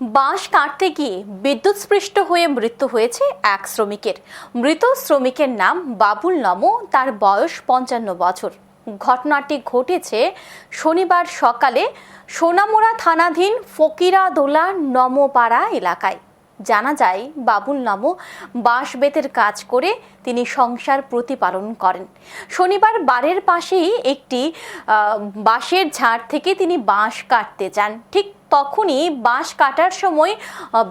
বাঁশ কাটতে গিয়ে বিদ্যুৎস্পৃষ্ট হয়ে মৃত্যু হয়েছে এক শ্রমিকের। মৃত শ্রমিকের নাম বাবুল নমো, তার বয়স পঞ্চান্ন বছর। ঘটনাটি ঘটেছে শনিবার সকালে সোনামুড়া থানাধীন ফকিরাদোলা নমপাড়া এলাকায়। জানা যায়, বাবুল নামও বাঁশ বেতের কাজ করে তিনি সংসার প্রতিপালন করেন। শনিবার বাড়ির পাশেই একটি বাঁশের ঝাড় থেকে তিনি বাঁশ কাটতে যান। ঠিক তখনই বাঁশ কাটার সময়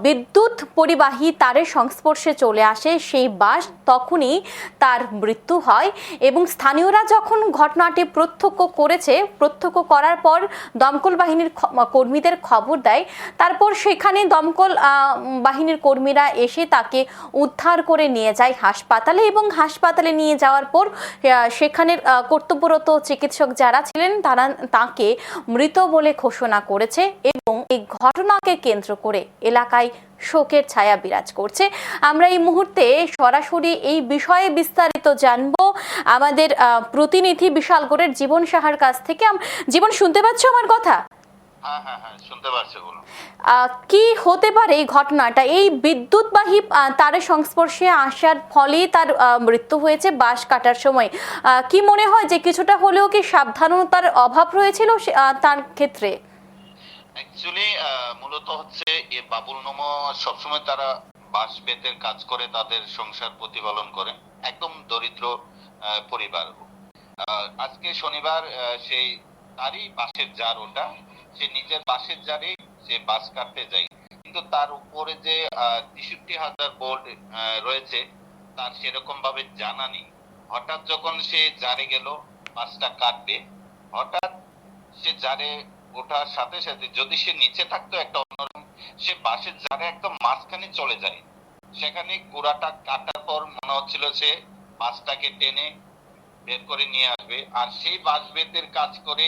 বিদ্যুৎ পরিবাহী তারের সংস্পর্শে চলে আসে। সেই বাঁশ তখনই তার মৃত্যু হয় এবং স্থানীয়রা যখন ঘটনাটি প্রত্যক্ষ করেছে, প্রত্যক্ষ করার পর দমকল বাহিনীর কর্মীদের খবর দেয়। তারপর সেখানে দমকল বাহিনীর কর্মীরা এসে তাকে উদ্ধার করে নিয়ে যায় হাসপাতালে এবং হাসপাতালে নিয়ে যাওয়ার পর সেখানের কর্তব্যরত চিকিৎসক যারা ছিলেন, তারা তাকে মৃত বলে ঘোষণা করেছে। এই ঘটনাকে কেন্দ্র করে এলাকায় শোকের ছায়া বিরাজ করছে। আমরা এই মুহূর্তে সরাসরি এই বিষয়ে বিস্তারিত জানব। আমাদের প্রতিনিধি বিশালগড়ের জীবন সাহার কাছ থেকে। জীবন শুনতে পাচ্ছ আমার কথা? হ্যাঁ হ্যাঁ হ্যাঁ কি হতে পারে এই ঘটনাটা? এই বিদ্যুৎবাহী তারের সংস্পর্শে আসার ফলেই তার মৃত্যু হয়েছে বাঁশ কাটার সময়। কি মনে হয় যে কিছুটা হলেও কি সাবধানতার অভাব রয়েছিল তার ক্ষেত্রে? অ্যাকচুয়ালি মূলত হচ্ছে এ বাবুল নম সবসময় তারা বাঁশ বেতের কাজ করে, তাদের সংসার প্রতিপালন করে। একদম দরিদ্র পরিবার। আজকে শনিবার সেই তারই বাঁশের জার ওটা। সে নিজের বাঁশের জারে সে বাঁশ কাটতে যায়। কিন্তু তার উপরে যে তেষট্টি হাজার বোল্ট রয়েছে, তার সেরকম ভাবে জানা নেই। হঠাৎ যখন সে জারে গেল, বাঁশটা কাটবে, হঠাৎ সে জারে ওঠার সাথে সাথে যদি সে নিচে থাকতো একটা অন্যরকম, সে বাঁশের জারে একদম মাঝখানে চলে যায়। সেখানে গোড়াটা কাটার পর মনে হচ্ছিল সে বাঁশটাকে টেনে বের করে নিয়ে আসবে। আর সেই বাঁশ বেতের কাজ করে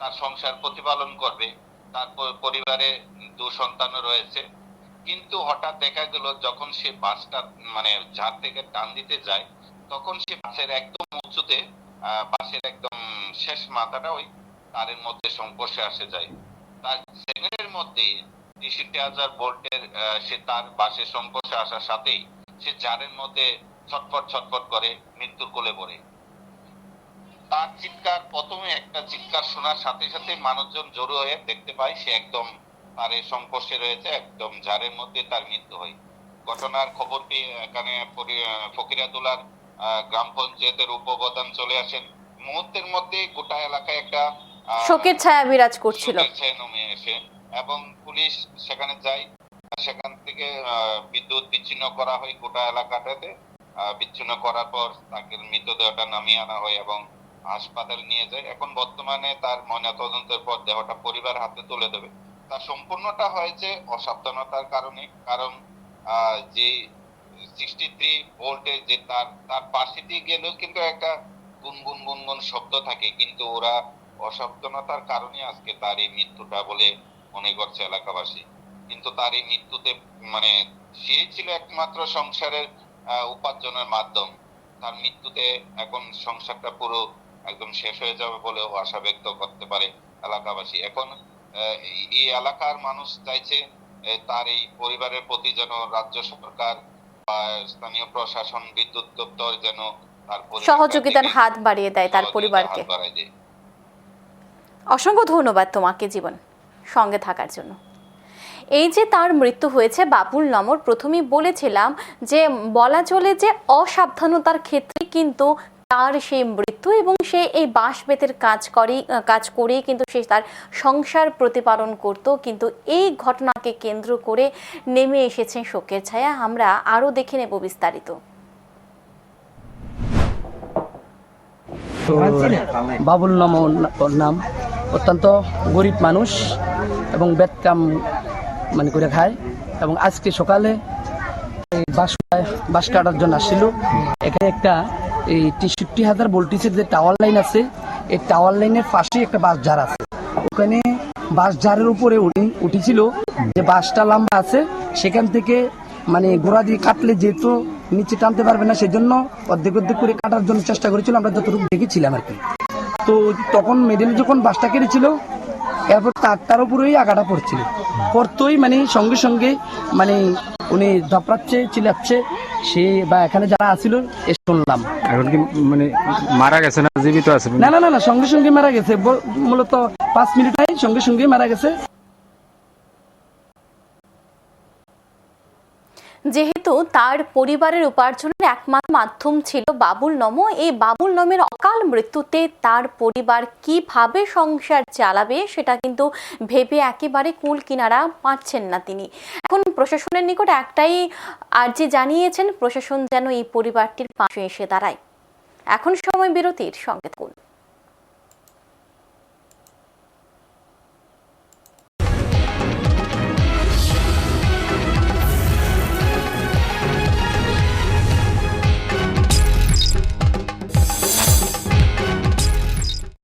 তার সংসার প্রতিপালন করবে। তার পরিবারে দু সন্তান রয়েছে। কিন্তু হঠাৎ দেখা গেল, যখন সে বাঁশটা মানে ঝাড় থেকে টান দিতে যায়, তখন সে বাঁশের একদম উঁচুতে বাঁশের একদম শেষ মাথাটা ওই তারের মধ্যে সংস্পর্শে আসে যায়। তার সেকেন্ডের মধ্যে তেষট্টি হাজার ভোল্টের সে তার বাসের সংস্পর্শে আসার সাথেই সে জারের মধ্যে ছটফট ছটফট করে মৃত্যুর কোলে পড়ে। তার চিৎকার প্রথমে একটা চিৎকার শোনার সাথে সাথে মানুষজন জড়ো হয়ে দেখতে পায় সে একদম তার এই সংস্পর্শে রয়েছে একদম জারের মধ্যে তার মৃত্যু হয়। ঘটনার খবর পেয়ে এখানে আহ, গ্রাম পঞ্চায়েতের উপপ্রধান চলে আসেন। মুহূর্তের মধ্যে গোটা এলাকায় একটা শোকের ছায়া বিরাজ করছিল। নেমে এসে এবং পুলিশ সেখানে যায় সেখান থেকে বিদ্যুৎ বিচ্ছিন্ন করা হয় গোটা এলাকাটাতে। বিচ্ছিন্ন করার পর তাকে মৃতদেহটা নামিয়ে আনা হয় এবং হাসপাতালে নিয়ে যায়। এখন বর্তমানে তার ময়নাতদন্তের পর দেহটা পরিবার হাতে তুলে দেবে। তার সম্পূর্ণটা হয়েছে অসাবধানতার কারণে। কারণ যে সিক্সটি থ্রি ভোল্টে যে তার তার পাশে দিয়ে গেলেও কিন্তু একটা গুনগুন গুনগুন শব্দ থাকে। কিন্তু ওরা অসাবধানতার কারণে আজকে তার এই মৃত্যুটা বলে মনে করছে এলাকাবাসী। কিন্তু তার এই মৃত্যুতে মানে সে ছিল একমাত্র সংসারের উপার্জনের মাধ্যম। তার মৃত্যুতে এখন সংসারটা পুরো একদম শেষ হয়ে যাবে বলেও আশা ব্যক্ত করতে পারে এলাকাবাসী। এখন এই- এলাকার মানুষ চাইছে তার এই পরিবারের প্রতি যেন রাজ্য সরকার বা স্থানীয় প্রশাসন বিদ্যুৎ দপ্তর যেন তার সহযোগিতার হাত বাড়িয়ে দেয় তার পরিবারকে। অসংখ্য ধন্যবাদ তোমাকে জীবন, সঙ্গে থাকার জন্য। এই যে তার মৃত্যু হয়েছে, বাবুল নমর, প্রথমেই বলেছিলাম যে বলা চলে যে অসাবধানতার ক্ষেত্রে কিন্তু তার সেই মৃত্যু এবং সে এই বাঁশ বেতের কাজ করে কাজ করে কিন্তু সে তার সংসার প্রতিপালন করত। কিন্তু এই ঘটনাকে কেন্দ্র করে নেমে এসেছে শোকের ছায়া। আমরা আরও দেখে নেব বিস্তারিত। বাবুল নাম নাম অত্যন্ত গরিব মানুষ এবং বেত কাম মানে করে খায়। এবং আজকে সকালে বাস বাস কাটার জন্য আসছিল। এখানে একটা এই তেষট্টি হাজার ভোল্টেজের যে টাওয়ার লাইন আছে, এই টাওয়ার লাইনের পাশে একটা বাস জার আছে। ওখানে বাস জারের উপরে উঠে উঠেছিল যে বাসটা লম্বা আছে, সেখান থেকে মানে গোড়া দিয়ে কাটলে যেহেতু নিচে টানতে পারবে না, সেজন্য অর্ধেক অর্ধেক করে কাটার জন্য চেষ্টা করেছিল। আমরা যতটুকু দেখেছিলাম আর কি। তো তখন মেডেল যখন বাসটা কেটেছিল এরপর তার তার উপরেই আগাটা পড়ছিল। পড়তোই মানে সঙ্গে সঙ্গে মানে উনি ধপড়াচ্ছে চিলাচ্ছে সে বা এখানে যারা আসিল এ শুনলাম। এখন কি মানে মারা গেছে না জীবিত আছে? না না না সঙ্গে সঙ্গে মারা গেছে। মূলত পাঁচ মিনিট সঙ্গে সঙ্গে মারা গেছে। যেহেতু তার পরিবারের উপার্জনের একমাত্র মাধ্যম ছিল বাবুল নম, এই বাবুল নমের অকাল মৃত্যুতে তার পরিবার কীভাবে সংসার চালাবে সেটা কিন্তু ভেবে একেবারে কুল কিনারা পাচ্ছেন না তিনি। এখন প্রশাসনের নিকট একটাই আর্জি জানিয়েছেন, প্রশাসন যেন এই পরিবারটির পাশে এসে দাঁড়ায়। এখন সময় বিরতির সঙ্গে থাকুন।